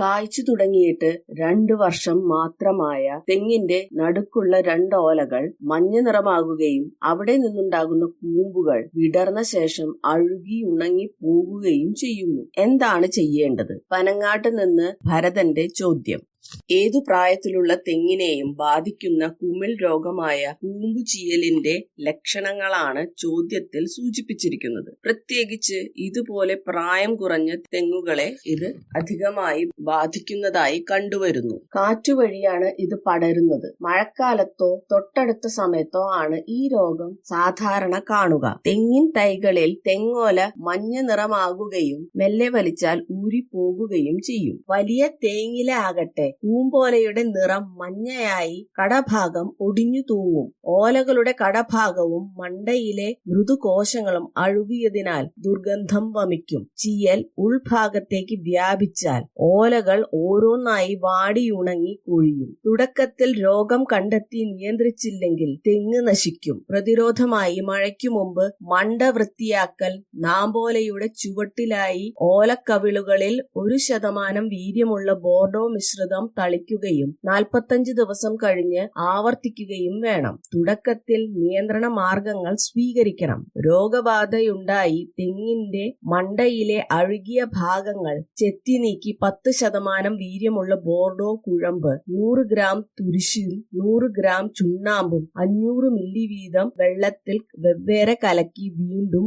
കായ്ച്ചു തുടങ്ങിയിട്ട് രണ്ടു വർഷം മാത്രമായ തെങ്ങിന്റെ നടുക്കുള്ള രണ്ട് ഓലകൾ മഞ്ഞ നിറമാകുകയും അവിടെ നിന്നുണ്ടാകുന്ന കൂമ്പുകൾ വിടർന്ന ശേഷം അഴുകി ഉണങ്ങി പോകുകയും ചെയ്യുന്നു. എന്താണ് ചെയ്യേണ്ടത്? പനങ്ങാട്ട് നിന്ന് ഭരതന്റെ ചോദ്യം. ഏതു പ്രായത്തിലുള്ള തെങ്ങിനെയും ബാധിക്കുന്ന കുമിൾ രോഗമായ കൂമ്പുചീയലിന്റെ ലക്ഷണങ്ങളാണ് ചോദ്യത്തിൽ സൂചിപ്പിച്ചിരിക്കുന്നത്. പ്രത്യേകിച്ച് ഇതുപോലെ പ്രായം കുറഞ്ഞ തെങ്ങുകളെ ഇത് അധികമായി ബാധിക്കുന്നതായി കണ്ടുവരുന്നു. കാറ്റുവഴിയാണ് ഇത് പടരുന്നത്. മഴക്കാലത്തോ തൊട്ടടുത്ത സമയത്തോ ആണ് ഈ രോഗം സാധാരണ കാണുക. തെങ്ങിൻ തൈകളിൽ തെങ്ങോല മഞ്ഞ നിറമാകുകയും മെല്ലെ വലിച്ചാൽ ഊരിപ്പോകുകയും ചെയ്യും. വലിയ തേങ്ങില ആകട്ടെ പൂമ്പോലയുടെ നിറം മഞ്ഞയായി കടഭാഗം ഒടിഞ്ഞു തൂങ്ങും. ഓലകളുടെ കടഭാഗവും മണ്ടയിലെ മൃദുകോശങ്ങളും അഴുകിയതിനാൽ ദുർഗന്ധം വമിക്കും. ചീയൽ ഉൾഭാഗത്തേക്ക് വ്യാപിച്ചാൽ ഓലകൾ ഓരോന്നായി വാടിയുണങ്ങി കൊഴിയും. തുടക്കത്തിൽ രോഗം കണ്ടെത്തി നിയന്ത്രിച്ചില്ലെങ്കിൽ തെങ്ങ് നശിക്കും. പ്രതിരോധമായി മഴയ്ക്കു മുമ്പ് മണ്ട വൃത്തിയാക്കൽ നാമ്പോലയുടെ ചുവട്ടിലായി ഓലക്കവിളുകളിൽ ഒരു ശതമാനം വീര്യമുള്ള ബോർഡോ മിശ്രിതം തളിക്കുകയും നാൽപ്പത്തഞ്ച് ദിവസം കഴിഞ്ഞ് ആവർത്തിക്കുകയും വേണം. തുടക്കത്തിൽ നിയന്ത്രണ മാർഗങ്ങൾ സ്വീകരിക്കണം. രോഗബാധയുണ്ടായി തെങ്ങിന്റെ മണ്ടയിലെ അഴുകിയ ഭാഗങ്ങൾ ചെത്തി നീക്കി പത്ത് ശതമാനം വീര്യമുള്ള ബോർഡോ കുഴമ്പ് നൂറ് ഗ്രാം തുരിശും നൂറ് ഗ്രാം ചുണ്ണാമ്പും അഞ്ഞൂറ് മില്ലി വീതം വെള്ളത്തിൽ വെവ്വേറെ കലക്കി വീണ്ടും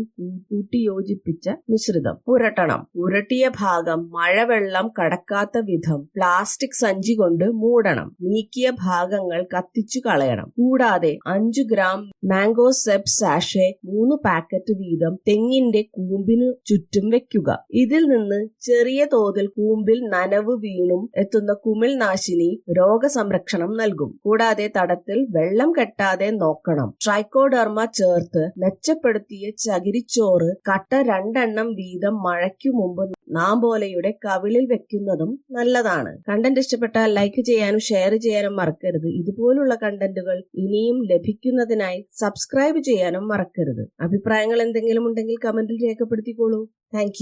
കൂട്ടിയോജിപ്പിച്ച മിശ്രിതം. പുരട്ടണം പുരട്ടിയ ഭാഗം മഴവെള്ളം കടക്കാത്ത വിധം പ്ലാസ്റ്റിക് സഞ്ചി കൊണ്ട് മൂടണം. നീക്കിയ ഭാഗങ്ങൾ കത്തിച്ചു കളയണം. കൂടാതെ അഞ്ചു ഗ്രാം മാംഗോ സെബ് സാഷെ മൂന്ന് പാക്കറ്റ് വീതം തെങ്ങിന്റെ കൂമ്പിനു ചുറ്റും വെക്കുക. ഇതിൽ നിന്ന് ചെറിയ തോതിൽ കൂമ്പിൽ നനവ് വീണും എത്തുന്ന കുമിൾ നാശിനി രോഗസംരക്ഷണം നൽകും. കൂടാതെ തടത്തിൽ വെള്ളം കെട്ടാതെ നോക്കണം. ട്രൈക്കോഡർമ ചേർത്ത് മെച്ചപ്പെടുത്തിയ ചകിരിച്ചോറ് കട്ട രണ്ടെണ്ണം വീതം മഴയ്ക്കു മുമ്പ് നാമ്പോലയുടെ കവിളിൽ വെക്കുന്നതും നല്ലതാണ്. കണ്ടന്റ് ഇഷ്ടപ്പെട്ടാൽ ലൈക്ക് ചെയ്യാനും ഷെയർ ചെയ്യാനും മറക്കരുത്. ഇതുപോലുള്ള കണ്ടന്റുകൾ ഇനിയും ലഭിക്കുന്നതിനായി സബ്സ്ക്രൈബ് ചെയ്യാനും മറക്കരുത്. അഭിപ്രായങ്ങൾ എന്തെങ്കിലും ഉണ്ടെങ്കിൽ കമന്റിൽ രേഖപ്പെടുത്തിക്കോളൂ. താങ്ക്